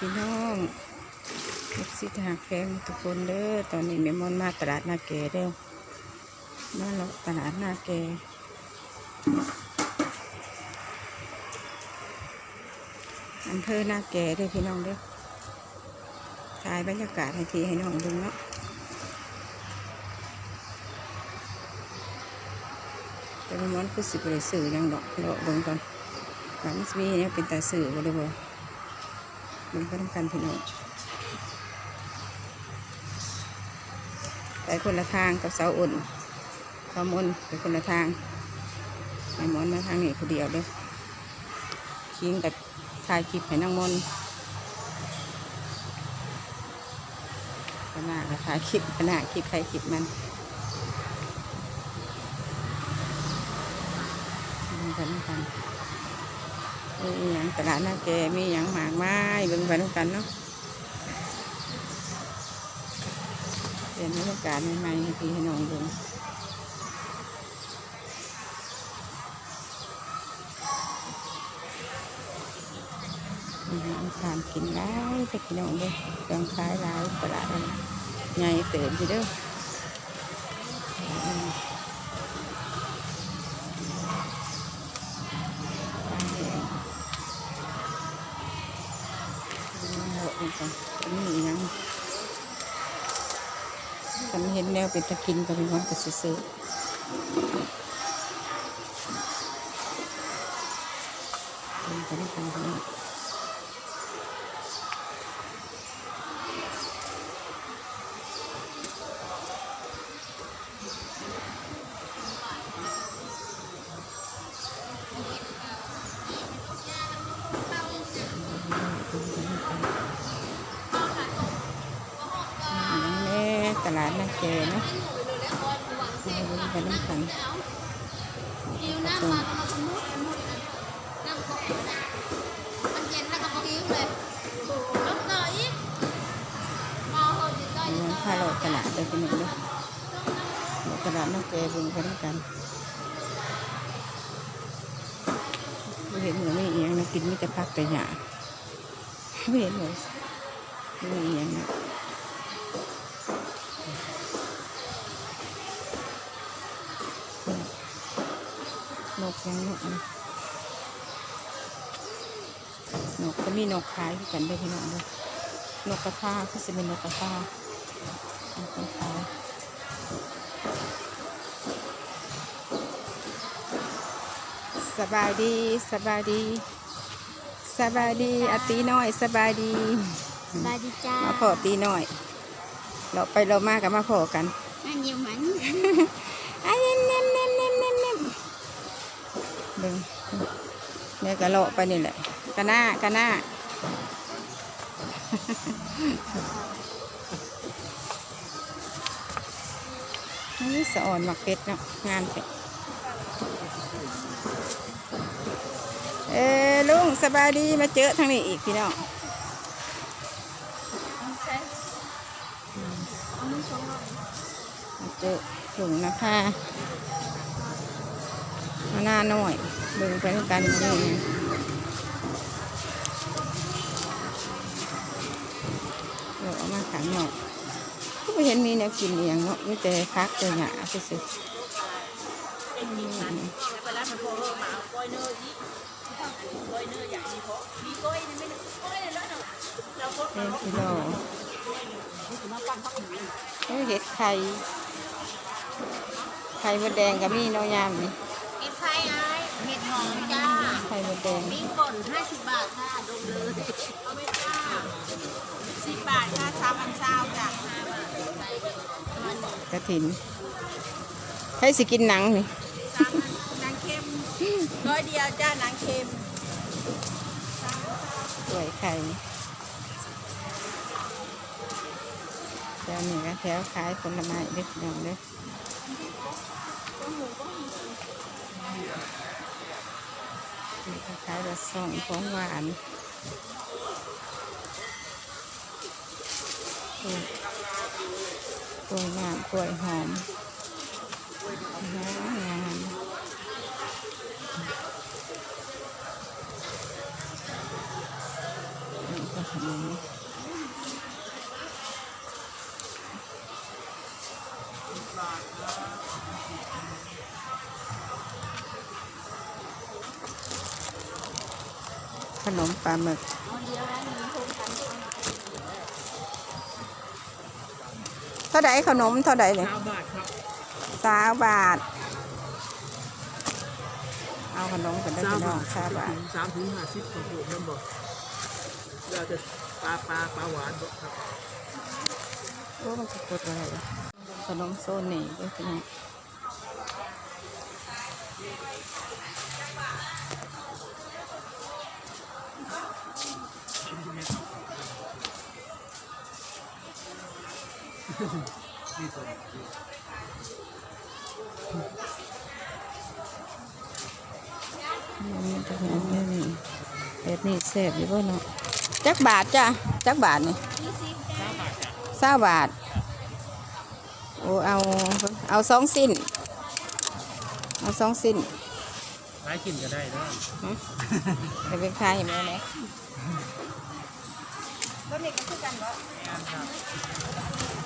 พี่น้องลูกศิษย์หาแฟงทุกคนเด้อตอนนี้แม่มอนมาตลาดนาเกเด้อมาแล้วตลาดนาเกอำเภอนาแกเด้อพี่น้องเด้อถ่ายบรรยากาศให้ทีให้น้องดูเนาะแต่แม่มนคือสิบเลยสื่อยังดอกเลาะเบิ่งก่อนว่ามันสิมีเนี่ยเป็นตาสื่อบ่เด้บ่ มันก็ต้องการพี่น้องไปคนละทางกับเสาอุ่นเสามนไปคนละทางไอ้มอนมาทางนี้คนเดียวเด้อคิงกับถ่ายคลิปให้นางมนต์ขนาดก็ถ่ายคลิปขนาดคลิปใครคลิปมันมันก็ต้องการ มีอย่างตลาดหน้าแกมีอย่างหมากไม้เบิ่งไปด้วยกันเนาะเปลี่ยนบรรยากาศใหม่ๆให้พี่ให้น้องเบิ่งอาหารทานกินได้แต่พี่น้องด้อเครื่องขายหลายตลาดใหญ่เติมทีเด้อ เลาะลงไปมีอหยังฉันเห็นแนวเป็นตะกินก็เป็นวันก็ซื้องเป็นไปได้ ตลาดนาแกเนาะมาดูกันน้ำกันหิวน้ำมาก็มาสมุดสมุดน้ำก็มันน้อหิวเลยบต่ออีกมาเหอะจิตใจมีจิตน้ำใจพาเราตลาดไปเป็นหนึ่งเลาะตลาดนาแกเบิ่งไปด้วยกันไม่เห็นหมือนมีอหยังนะกินมีแต่พักแต่หยาไม่เห็นเลยมีอหยังนะ นกยังนกนะนกก็มีนกขายคือกันเด้วยพี่น้องเด้วยนกกระทาก็จะเป็นนกกระทานกกระทาสบายดีสบายดีสบายดีอาตีน้อยสบายดีสบายดีจ้ามาพอตีน้อย เราไปเรามากับมาพอกันนั่นเยี่ยมมันอะเน่ เบิ่งเนี่ยกะเลาะไปนี่แหละกะหน้ากะหน้านี่สะอ่อนหมักเป็ดเนาะงานเป็ดเออลุงสบายดีมาเจอทางนี้อีกพี่น้องมาเจอถุงนะคะ มาหน้าหน่อยเบิ่งไปด้วยกันนี่เดี๋ยวเอามาขังหน่อยก็ไม่เห็นมีแนวกินเองเนาะมีแต่พักแต่หยาซื่อๆเป็นกิโลเห็ดไข่ไข่มดแดงกับมีเน้อยามนี่ เห็ดไข่ไอ้เห็ดห อมจ้าไข่มดแดงปิ้งป่น50บาทค่ะดมเลยเอาไหมจ้า10บาทค่ะสามพันเศร้าจ้ะกระถินให้สิกินหนังนี่สามพันนางเค็มร้อยเดียวจ้านางเค็มสวยไข่แถวนี้ก็แถวขายผลไม้เล็กน้อยเด้อ นี่ค่ะขายแบบส่องของหวานกล้วยกล้วยงามกล้วยหอมงามงามนี่ก็ขนม ขนมปลาหมึก เท่าไดขนมเท่าไดเนี่ยเก้าบาทครับสามบาท เอาขนมกันได้พี่น้องสามบาทสามถึงห้าสิบของผมนั่นบอกเราจะปลาปลาปลาหวานบอกครับโอ้มันจะกดอะไรวะขนมโซนนี่ด้วยพี่น้อง นี่จะขนมนี่นี่แบบนี้เสพอยู่บ่เนาะจักบาทจ้ะจักบาทนี่เศร้าบาทโอ้เอาเอาสองสิ้น เอาสองสิ้นร้ายกินก็ได้นะไปเป็นใครไหมเนี่ยรถนี่ก็คือกันบ่ข้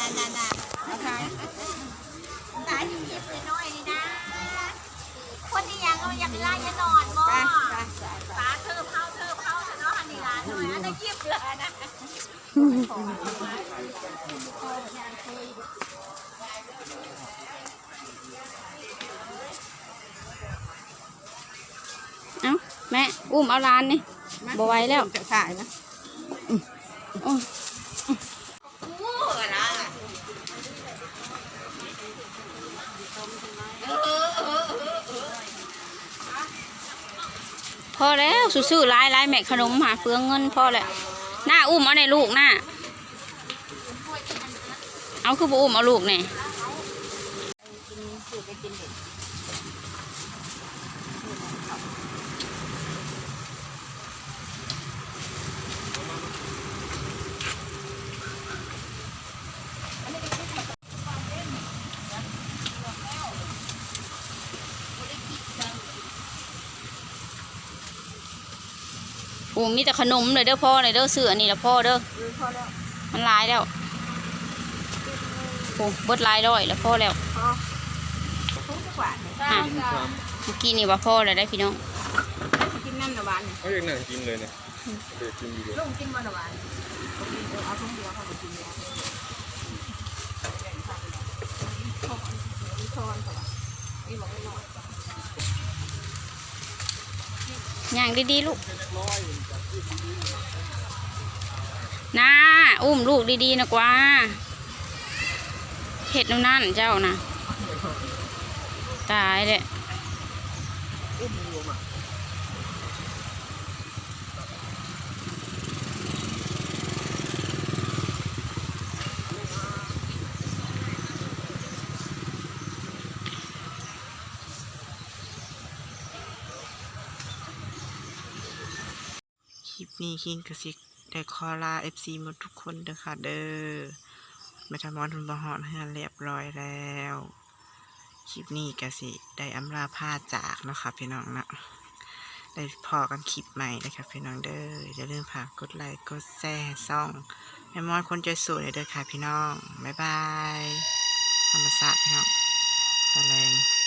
นะนะนะนะนะนะคะตายที่เจ็บน้อยนะ คนที่ยังก็อยากไล่จะนอนบ่ไปไปป้าเธอเผาเธอเผาเธอเนาะฮันนี่ล่ะทำไมอันนั้นยิบเลยนะเอ้าแม่ อุ้มเอาร้านนี่บ่ไหวแล้วจะถ่ายนะโอ้ย โอ้ละ พอแล้วซื้อๆร้ายร้ายแม่ขนมหาเฟืองเงินพอแล้วหน้าอุ้มเอาในลูกหน้าเอาคือบ่อุ้มเอาลูกเนี่ย อ้มีแต่ขนมเลยเด้อพ่อเลยเด้อซื้ออันนี้ละพ่อเด้อพอแล้วมันหลายแล้วโอ้เบิดหลายร้อยแล้วพ่อแล้วพอทุกจักบาทเนี่ยอะเมื่อกี้นี่ว่าพ่อเลยได้พี่น้องกินนั่นละหวานเนี่ยเขาอยากนั่งกินเลยเนี่ยเด็กกินอยู่เลยลุงกินมันละหวานเอาทุ่งเดียวเขาไปกินเนี่ยทอนเขาว่าไม่บอกไม่น้อยย่างดีๆลูก น้าอุ้มลูกดีๆนะกว่าเห็ดนู่นนั่นเจ้านะตายเลย อุ้มรวมอะ คลิป นี้คิงกสิกได้คอลาเอฟซีหมดทุกคนเด้อค่ะเด้อแม่ทามอนทุนบหอนให้เรียบร้อยแล้ว คลิปนี้กสิได้อำลาผ้าจากเนาะคะพี่น้องนะได้พอกันคลิปใหม่นะคะพี่น้องเด้ออย่าลืมฝากกดไลค์กดแชร์ซ่องแม่มอนคนใจสวยเด้อค่ะพี่น้องบ๊ายบายธรรมศาสตร์พี่น้องตะแลง